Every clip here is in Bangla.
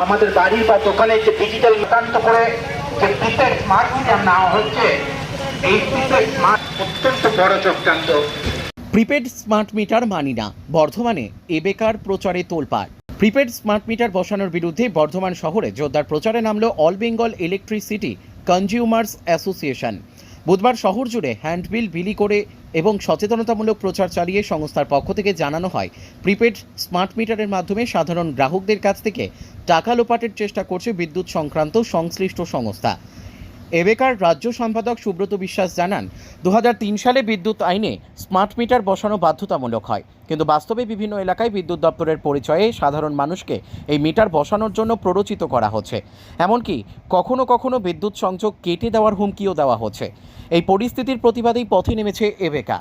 আমাদের বাড়ি বা দোকানে যে ডিজিটাল নিতান্ত করে যে প্রিপেড স্মার্ট মিটার নেওয়া হচ্ছে, এই প্রিপেড স্মার্ট অত্যন্ত বড় চক্রান্ত। প্রিপেড স্মার্ট মিটার মানি না, বর্ধমানে এ বেকার প্রচারে তোলপাড়। প্রিপেড স্মার্ট মিটার বসানোর বিরুদ্ধে বর্ধমান শহরে জোরদার প্রচারে নামল All Bengal Electricity Consumers Association বুধবার শহর জুড়ে হ্যান্ডবিল, বিলি করে এবং সচেতনতামূলক প্রচার চালিয়ে সংস্থার পক্ষ থেকে জানানো হয়, প্রিপেড স্মার্ট মিটারের মাধ্যমে সাধারণ গ্রাহকদের কাছ থেকে টাকা লোপাটের চেষ্টা করছে বিদ্যুৎ সংক্রান্ত সংশ্লিষ্ট সংস্থা। এবেকার রাজ্য সম্পাদক সুব্রত বিশ্বাস জানান দু হাজার তিন সালে বিদ্যুৎ আইনে স্মার্ট মিটার বসানো বাধ্যতামূলক হয়। কিন্তু বাস্তবে বিভিন্ন এলাকায় বিদ্যুৎ দপ্তরের পরিচয়ে সাধারণ মানুষকে এই মিটার বসানোর জন্য প্ররোচিত করা হচ্ছে। এমনকি কখনো কখনো বিদ্যুৎ সংযোগ কেটে দেওয়ার হুমকিও দেওয়া হচ্ছে। এই পরিস্থিতির প্রতিবাদেই পথে নেমেছে এবেকা।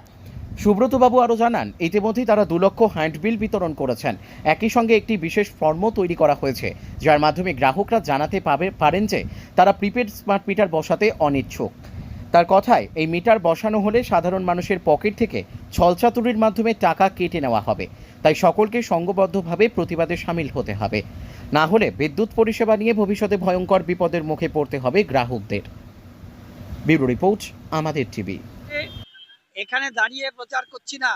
সুব্রতবাবু আরও জানান, ইতিমধ্যেই তারা দু লক্ষ হ্যান্ডবিল বিতরণ করেছেন। একই সঙ্গে একটি বিশেষ ফর্ম তৈরি করা হয়েছে, যার মাধ্যমে গ্রাহকরা জানাতে পাবে পারেন যে তারা প্রিপেড স্মার্ট মিটার বসাতে অনিচ্ছুক। তার কথায়, এই মিটার বসানো হলে সাধারণ মানুষের পকেট থেকে ছলচাতুরির মাধ্যমে টাকা কেটে নেওয়া হবে। তাই সকলকে সঙ্গবদ্ধভাবে প্রতিবাদে সামিল হতে হবে। না হলে বিদ্যুৎ পরিষেবা নিয়ে ভবিষ্যতে ভয়ঙ্কর বিপদের মুখে পড়তে হবে গ্রাহকদের। ব্যুরো রিপোর্ট, আমাদের টিভি। এখানে দাঁড়িয়ে প্রচার করছি না।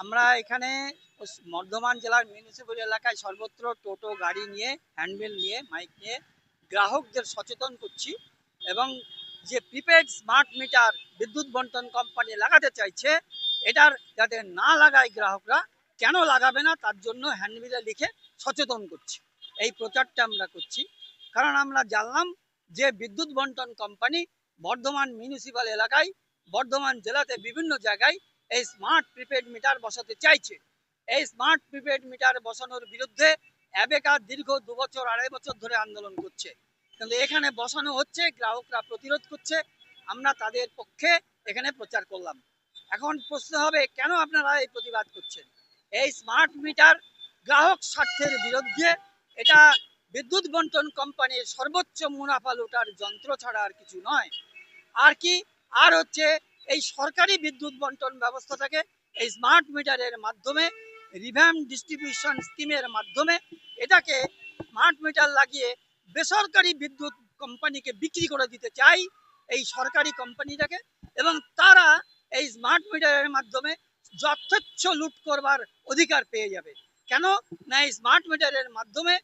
আমরা এখানে বর্ধমান জেলার মিউনিসিপ্যাল এলাকায় সর্বত্র টোটো, গাড়ি নিয়ে হ্যান্ডবিল নিয়ে মাইক নিয়ে গ্রাহকদের সচেতন করছি এবং যে প্রিপেড স্মার্ট মিটার বিদ্যুৎ বন্টন কোম্পানি লাগাতে চাইছে, এটার যাতে না লাগায় গ্রাহকরা, কেন লাগাবে না তার জন্য হ্যান্ডবিলে লিখে সচেতন করছি। এই প্রচারটা আমরা করছি। কারণ আমরা জানলাম যে বিদ্যুৎ বন্টন কোম্পানি বর্ধমান মিউনিসিপ্যাল এলাকায় বর্ধমান জেলাতে বিভিন্ন জায়গায় এই স্মার্ট প্রিপেড মিটার বসাতে চাইছে। এই স্মার্ট প্রিপেড মিটার বসানোর বিরুদ্ধে অ্যাবেকার দীর্ঘ দু বছর, আড়াই বছর ধরে আন্দোলন করছে। কিন্তু এখানে বসানো হচ্ছে, গ্রাহকরা প্রতিরোধ করছে, আমরা তাদের পক্ষে এখানে প্রচার করলাম। এখন প্রশ্ন হবে, কেন আপনারা এই প্রতিবাদ করছেন? এই স্মার্ট মিটার গ্রাহক স্বার্থের বিরুদ্ধে এটা বিদ্যুৎ বন্টন কোম্পানির সর্বোচ্চ মুনাফা লুটার যন্ত্র ছাড়া আর কিছু নয়। আর কি আর হচ্ছে এই সরকারি বিদ্যুৎ বন্টন ব্যবস্থাটাকে এই স্মার্ট মিটারের মাধ্যমে রিভ্যাম ডিস্ট্রিবিউশন স্কিমের মাধ্যমে এটাকে স্মার্ট মিটার লাগিয়ে বেসরকারি বিদ্যুৎ কোম্পানিকে বিক্রি করে দিতে চাই এই সরকারি কোম্পানিটাকে এবং তারা এই স্মার্ট মিটারের মাধ্যমে যথেচ্ছ লুট করবার অধিকার পেয়ে যাবে। কেন? না, এই স্মার্ট মিটারের মাধ্যমে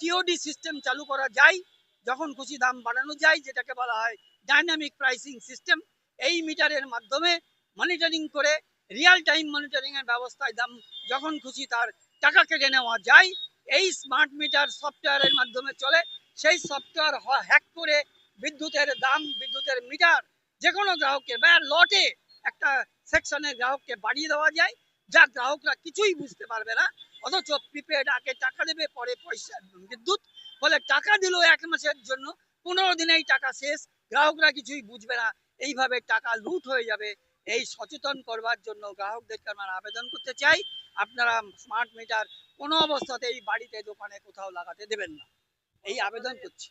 টিওডি সিস্টেম চালু করা যায়, যখন খুশি দাম বাড়ানো যায়, যেটাকে বলা হয় ডাইনামিক প্রাইসিং সিস্টেম এই মিটারের মাধ্যমে মনিটরিং করে রিয়েল টাইম মনিটরিং এর ব্যবস্থায় দাম যখন খুশি তার টাকা কেটে নেওয়া যায়, এই স্মার্ট মিটার সফটওয়্যারের মাধ্যমে চলে। সেই সফটওয়্যার হ্যাক করে বিদ্যুতের দাম, বিদ্যুতের মিটার যে কোনো গ্রাহককে বা লটে একটা সেকশনের গ্রাহককে বাড়িয়ে দেওয়া যায়, যা গ্রাহকরা কিছুই বুঝতে পারবে না। অথচ প্রিপেড আগে টাকা দেবে, পরে পয়সা, বিদ্যুৎ ফলে টাকা দিল এক মাসের জন্য, পনেরো দিনেই টাকা শেষ। গ্রাহকরা কিছুই বুঝবে না। এইভাবে টাকা লুট হয়ে যাবে। এই সচেতন করবার জন্য গ্রাহকদেরকে আমরা আবেদন করতে চাই। আপনারা স্মার্ট মিটার কোনো অবস্থাতেই বাড়িতে, দোকানে কোথাও লাগাতে দেবেন না। এই আবেদন করছি।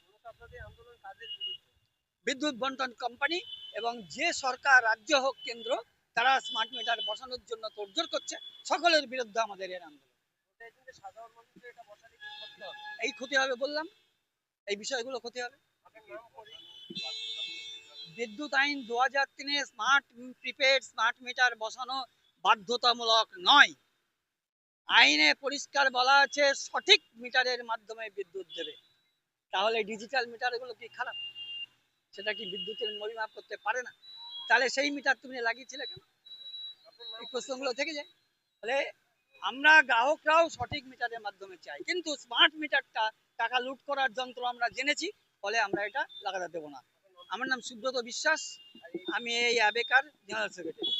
বিদ্যুৎ বন্টন কোম্পানি এবং যে সরকার, রাজ্য হোক, কেন্দ্র, তারা স্মার্ট মিটার বসানোর জন্য তোড়জোড় করছে। সকলের বিরুদ্ধে আমাদের এর আন্দোলন। এই ক্ষতি হবে বললাম। এই বিষয়গুলো ক্ষতি হবে। বিদ্যুৎ আইন দু হাজার তিনে স্মার্ট প্রিপেড স্মার্ট মিটার বসানো বাধ্যতামূলক নয়। আইনে পরিষ্কার বলা আছে, সঠিক মিটারের মাধ্যমে বিদ্যুৎ দেবে। তাহলে ডিজিটাল মিটারগুলো কি খারাপ? সেটা কি বিদ্যুতের পরিমাপ করতে পারে না? তাহলে সেই মিটার তুমি লাগিয়েছিলে কেন? এই প্রশ্নগুলো থেকে যায়। তাহলে আমরা গ্রাহকরাও সঠিক মিটারের মাধ্যমে চাই। কিন্তু স্মার্ট মিটারটা টাকা লুট করার যন্ত্র আমরা জেনেছি, ফলে আমরা এটা লাগাতে দেবো না। আমার নাম সুব্রত বিশ্বাস আমি এই আবেকার জেনারেল সেক্রেটারি।